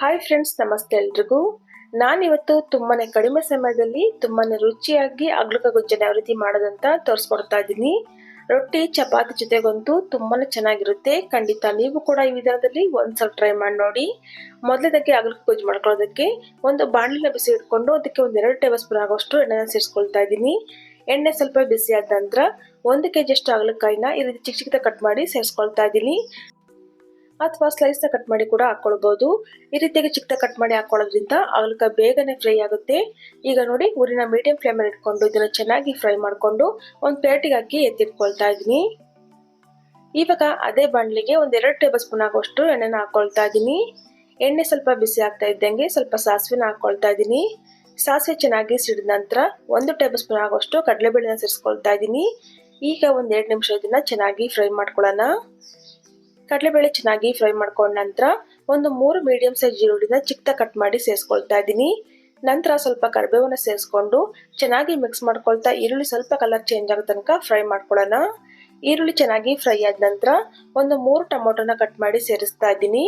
Hi friends ನಮಸ್ತೆ ಎಲ್ರಿಗೂ. ನಾನಿವತ್ತು ತುಂಬಾನೇ ಕಡಿಮೆ ಸಮಯದಲ್ಲಿ ತುಂಬಾನೇ ರುಚಿಯಾಗಿ ಅಗ್ಲಕ ಗೊಜ್ಜನ ಯಾವ ರೀತಿ ಮಾಡೋದಂತ ತೋರಿಸ್ಕೊಡ್ತಾ ಇದ್ದೀನಿ. ರೊಟ್ಟಿ, ಚಪಾತಿ ಜೊತೆಗಂತೂ ತುಂಬಾನೇ ಚೆನ್ನಾಗಿರುತ್ತೆ. ಖಂಡಿತ ನೀವು ಕೂಡ ಈ ವಿಧಾನದಲ್ಲಿ ಒಂದ್ಸಲ ಟ್ರೈ ಮಾಡಿ ನೋಡಿ. ಮೊದಲದಕ್ಕೆ ಅಗ್ಲಕ ಗೊಜ್ಜು ಮಾಡ್ಕೊಳ್ಳೋದಕ್ಕೆ ಒಂದು ಬಾಣಲಿನ ಬಿಸಿ ಇಟ್ಕೊಂಡು ಅದಕ್ಕೆ ಒಂದು ಎರಡು ಟೇಬಲ್ ಸ್ಪೂನ್ ಆಗೋಷ್ಟು ಎಣ್ಣೆನ ಸೇರಿಸ್ಕೊಳ್ತಾ ಇದ್ದೀನಿ. ಎಣ್ಣೆ ಸ್ವಲ್ಪ ಬಿಸಿ ಆದ ನಂತರ ಒಂದು ಕೆ ಜಿಯಷ್ಟು ಅಗಲಕಾಯಿನ ಈ ರೀತಿ ಚಿಕ್ಕ ಚಿಕ್ಕದ ಕಟ್ ಮಾಡಿ ಸೇರಿಸ್ಕೊಳ್ತಾ ಇದ್ದೀನಿ. ಅಥವಾ ಸ್ಲೈಸ್ನ ಕಟ್ ಮಾಡಿ ಕೂಡ ಹಾಕೊಳ್ಬಹುದು ಈ ರೀತಿಯಾಗಿ ಚಿಕ್ಕ ಕಟ್ ಮಾಡಿ ಹಾಕೊಳ್ಳೋದ್ರಿಂದ ಅವಲಕ ಬೇಗನೆ ಫ್ರೈ ಆಗುತ್ತೆ. ಈಗ ನೋಡಿ ಊರಿನ ಮೀಡಿಯಂ ಫ್ಲೇಮಲ್ಲಿ ಇಟ್ಕೊಂಡು ಇದನ್ನು ಚೆನ್ನಾಗಿ ಫ್ರೈ ಮಾಡಿಕೊಂಡು ಒಂದು ಪ್ಲೇಟಿಗೆ ಹಾಕಿ ಎತ್ತಿಟ್ಕೊಳ್ತಾ ಇದ್ದೀನಿ. ಇವಾಗ ಅದೇ ಬಾಣಲಿಗೆ ಒಂದು ಎರಡು ಟೇಬಲ್ ಸ್ಪೂನ್ ಆಗುವಷ್ಟು ಎಣ್ಣೆನ ಹಾಕೊಳ್ತಾ ಇದ್ದೀನಿ. ಎಣ್ಣೆ ಸ್ವಲ್ಪ ಬಿಸಿ ಆಗ್ತಾ ಇದ್ದಂಗೆ ಸ್ವಲ್ಪ ಸಾಸಿವೆನ ಹಾಕೊಳ್ತಾ ಇದ್ದೀನಿ. ಸಾಸಿವೆ ಚೆನ್ನಾಗಿ ಸಿಡಿದ ನಂತರ ಒಂದು ಟೇಬಲ್ ಸ್ಪೂನ್ ಆಗುವಷ್ಟು ಕಡಲೆಬೇಳೆನ ಸೇರಿಸ್ಕೊಳ್ತಾ ಇದ್ದೀನಿ. ಈಗ ಒಂದು ಎರಡು ನಿಮಿಷ ಇದನ್ನ ಚೆನ್ನಾಗಿ ಫ್ರೈ ಮಾಡ್ಕೊಳ್ಳೋಣ. ಕಡಲೆಬೇಳೆ ಚೆನ್ನಾಗಿ ಫ್ರೈ ಮಾಡ್ಕೊಂಡ ನಂತರ ಒಂದು ಮೂರು ಮೀಡಿಯಂ ಸೈಜ್ ಈರುಳ್ಳಿನ ಚಿಕ್ಕ ಕಟ್ ಮಾಡಿ ಸೇರಿಸ್ಕೊಳ್ತಾ ಇದ್ದೀನಿ. ನಂತರ ಸ್ವಲ್ಪ ಕರಿಬೇವನ್ನ ಸೇರಿಸ್ಕೊಂಡು ಚೆನ್ನಾಗಿ ಮಿಕ್ಸ್ ಮಾಡ್ಕೊಳ್ತಾ ಈರುಳ್ಳಿ ಸ್ವಲ್ಪ ಕಲರ್ ಚೇಂಜ್ ಆಗೋ ತನಕ ಫ್ರೈ ಮಾಡ್ಕೊಳ್ಳೋಣ. ಈರುಳ್ಳಿ ಚೆನ್ನಾಗಿ ಫ್ರೈ ಆದ ನಂತರ ಒಂದು ಮೂರು ಟೊಮೊಟೊನ ಕಟ್ ಮಾಡಿ ಸೇರಿಸ್ತಾ ಇದ್ದೀನಿ.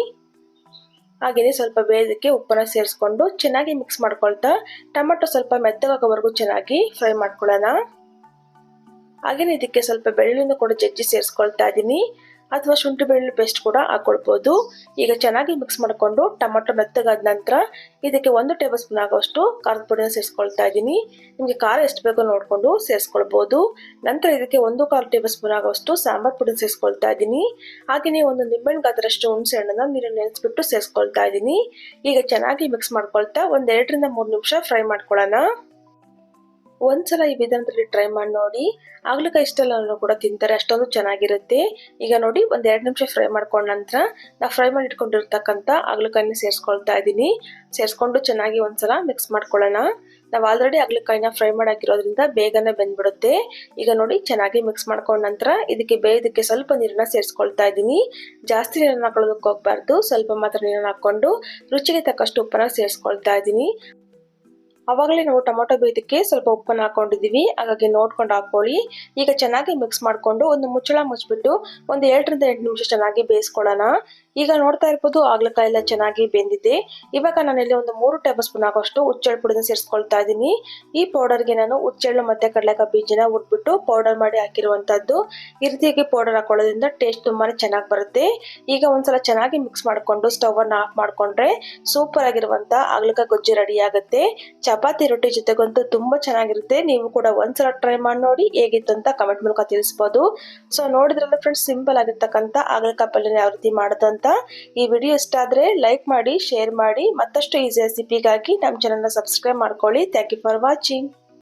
ಹಾಗೆಯೇ ಸ್ವಲ್ಪ ಬೇಯೋದಕ್ಕೆ ಉಪ್ಪನ್ನ ಸೇರಿಸ್ಕೊಂಡು ಚೆನ್ನಾಗಿ ಮಿಕ್ಸ್ ಮಾಡ್ಕೊಳ್ತಾ ಟೊಮೊಟೊ ಸ್ವಲ್ಪ ಮೆತ್ತಗಾಗೋವರೆಗೂ ಚೆನ್ನಾಗಿ ಫ್ರೈ ಮಾಡ್ಕೊಳ್ಳೋಣ. ಹಾಗೆಯೇ ಇದಕ್ಕೆ ಸ್ವಲ್ಪ ಬೆಳ್ಳುಳ್ಳಿನ ಕೂಡ ಜಜ್ಜಿ ಸೇರಿಸ್ಕೊಳ್ತಾ ಇದ್ದೀನಿ. ಅಥವಾ ಶುಂಠಿ ಬೆಳ್ಳುಳ್ಳಿ ಪೇಸ್ಟ್ ಕೂಡ ಹಾಕೊಳ್ಬೋದು. ಈಗ ಚೆನ್ನಾಗಿ ಮಿಕ್ಸ್ ಮಾಡಿಕೊಂಡು ಟೊಮೊಟೊ ಮೆತ್ತಗಾದ ನಂತರ ಇದಕ್ಕೆ ಒಂದು ಟೇಬಲ್ ಸ್ಪೂನ್ ಆಗೋಷ್ಟು ಖಾರದ ಪುಡಿನ ಸೇರಿಸ್ಕೊಳ್ತಾ ಇದ್ದೀನಿ. ನಿಮಗೆ ಖಾರ ಎಷ್ಟು ಬೇಕೋ ನೋಡಿಕೊಂಡು ಸೇರಿಸ್ಕೊಳ್ಬೋದು. ನಂತರ ಇದಕ್ಕೆ ಒಂದು ಕಾಲು ಟೇಬಲ್ ಸ್ಪೂನ್ ಆಗೋಷ್ಟು ಸಾಂಬಾರ್ ಪುಡಿನ ಸೇರಿಸ್ಕೊಳ್ತಾ ಇದ್ದೀನಿ. ಹಾಗೆಯೇ ಒಂದು ನಿಂಬೆಹಣ್ಣು ಗಾತ್ರಷ್ಟು ಹುಣಸೆ ಹಣ್ಣನ್ನು ನೀರನ್ನು ನೆನೆಸ್ಬಿಟ್ಟು ಸೇರಿಸ್ಕೊಳ್ತಾ ಇದ್ದೀನಿ. ಈಗ ಚೆನ್ನಾಗಿ ಮಿಕ್ಸ್ ಮಾಡ್ಕೊಳ್ತಾ ಒಂದು ಎರಡರಿಂದ ಮೂರು ನಿಮಿಷ ಫ್ರೈ ಮಾಡ್ಕೊಳ್ಳೋಣ. ಒಂದ್ಸಲ ಈ ವಿಧಾನದಲ್ಲಿ ಟ್ರೈ ಮಾಡಿ ನೋಡಿ. ಆಗ್ಲಕಾಯಿ ಇಷ್ಟೆಲ್ಲ ಕೂಡ ತಿಂತಾರೆ, ಅಷ್ಟೊಂದು ಚೆನ್ನಾಗಿರುತ್ತೆ. ಈಗ ನೋಡಿ, ಒಂದ್ ಎರಡು ನಿಮಿಷ ಫ್ರೈ ಮಾಡ್ಕೊಂಡ ನಂತರ ನಾವು ಫ್ರೈ ಮಾಡಿ ಇಟ್ಕೊಂಡಿರ್ತಕ್ಕಂಥ ಆಗ್ಲಕಾಯಿನ ಸೇರಿಸ್ಕೊಳ್ತಾ ಇದ್ದೀನಿ. ಸೇರಿಸ್ಕೊಂಡು ಚೆನ್ನಾಗಿ ಒಂದ್ಸಲ ಮಿಕ್ಸ್ ಮಾಡ್ಕೊಳ್ಳೋಣ. ನಾವು ಆಲ್ರೆಡಿ ಆಗ್ಲಕಾಯಿನ ಫ್ರೈ ಮಾಡಾಕಿರೋದ್ರಿಂದ ಬೇಗನೆ ಬೆಂದ್ಬಿಡುತ್ತೆ. ಈಗ ನೋಡಿ, ಚೆನ್ನಾಗಿ ಮಿಕ್ಸ್ ಮಾಡ್ಕೊಂಡ ನಂತರ ಇದಕ್ಕೆ ಬೇಯೋದಕ್ಕೆ ಸ್ವಲ್ಪ ನೀರನ್ನ ಸೇರಿಸ್ಕೊಳ್ತಾ ಇದ್ದೀನಿ. ಜಾಸ್ತಿ ನೀರನ್ನ ಹಾಕೊಳ್ಳೋದಕ್ಕೆ ಹೋಗ್ಬಾರ್ದು. ಸ್ವಲ್ಪ ಮಾತ್ರ ನೀರನ್ನ ಹಾಕೊಂಡು ರುಚಿಗೆ ತಕ್ಕಷ್ಟು ಉಪ್ಪನ್ನ ಸೇರಿಸ್ಕೊಳ್ತಾ ಇದ್ದೀನಿ. ಅವಾಗಲೇ ನಾವು ಟೊಮೊಟೊ ಬೇಯೋದಕ್ಕೆ ಸ್ವಲ್ಪ ಉಪ್ಪನ್ನು ಹಾಕೊಂಡಿದ್ದೀವಿ. ಹಾಗಾಗಿ ನೋಡ್ಕೊಂಡು ಹಾಕೊಳ್ಳಿ. ಈಗ ಚೆನ್ನಾಗಿ ಮಿಕ್ಸ್ ಮಾಡಿಕೊಂಡು ಒಂದು ಮುಚ್ಚಳ ಮುಚ್ಚಿಬಿಟ್ಟು ಒಂದು ಎರಡರಿಂದ ಎಂಟು ನಿಮಿಷ ಚೆನ್ನಾಗಿ ಬೇಯಿಸ್ಕೊಳ್ಳೋಣ. ಈಗ ನೋಡ್ತಾ ಇರ್ಬೋದು ಆಗ್ಲಕಾಯಿ ಎಲ್ಲ ಚೆನ್ನಾಗಿ ಬೆಂದಿದೆ. ಇವಾಗ ನಾನಿಲ್ಲಿ ಒಂದು ಮೂರು ಟೇಬಲ್ ಸ್ಪೂನ್ ಆಗೋಷ್ಟು ಹುಚ್ಚೆಳ್ಳು ಪುಡಿನ ಸೇರಿಸ್ಕೊಳ್ತಾ ಇದ್ದೀನಿ. ಈ ಪೌಡರ್ಗೆ ನಾನು ಉಚ್ಚೆಳ್ಳು ಮತ್ತೆ ಕಡಲೆಕಾಯಿ ಬೀಜನ ಉಟ್ಬಿಟ್ಟು ಪೌಡರ್ ಮಾಡಿ ಹಾಕಿರುವಂತದ್ದು ಈ ರೀತಿಯಾಗಿ ಪೌಡರ್ ಹಾಕೊಳ್ಳೋದ್ರಿಂದ ಟೇಸ್ಟ್ ತುಂಬಾ ಚೆನ್ನಾಗಿ ಬರುತ್ತೆ. ಈಗ ಒಂದ್ಸಲ ಚೆನ್ನಾಗಿ ಮಿಕ್ಸ್ ಮಾಡಿಕೊಂಡು ಸ್ಟವ್ ಅನ್ನು ಆಫ್ ಮಾಡ್ಕೊಂಡ್ರೆ ಸೂಪರ್ ಆಗಿರುವಂತ ಆಗ್ಲಕಾಯಿ ಗೊಜ್ಜು ರೆಡಿ ಆಗುತ್ತೆ. ಚಪಾತಿ ರೊಟ್ಟಿ ಜೊತೆಗಂತೂ ತುಂಬಾ ಚೆನ್ನಾಗಿರುತ್ತೆ. ನೀವು ಕೂಡ ಒಂದ್ಸಲ ಟ್ರೈ ಮಾಡಿ ನೋಡಿ ಹೇಗಿತ್ತು ಅಂತ ಕಮೆಂಟ್ ಮೂಲಕ ತಿಳಿಸ್ಬೋದು. ಸೊ ನೋಡಿದ್ರಲ್ಲ ಫ್ರೆಂಡ್ಸ್ ಸಿಂಪಲ್ ಆಗಿರ್ತಕ್ಕಂಥ ಆಗ್ಲಕಾಯಿ ಯಾವ ರೀತಿ ಮಾಡೋದು ಈ ವಿಡಿಯೋ ಇಷ್ಟ ಆದ್ರೆ ಲೈಕ್ ಮಾಡಿ ಶೇರ್ ಮಾಡಿ, ಮತ್ತಷ್ಟು ಈಸಿ ರೆಸಿಪಿಗಾಗಿ ನಮ್ಮ ಚಾನಲ್ನ ಸಬ್ಸ್ಕ್ರೈಬ್ ಮಾಡ್ಕೊಳ್ಳಿ. Thank you for watching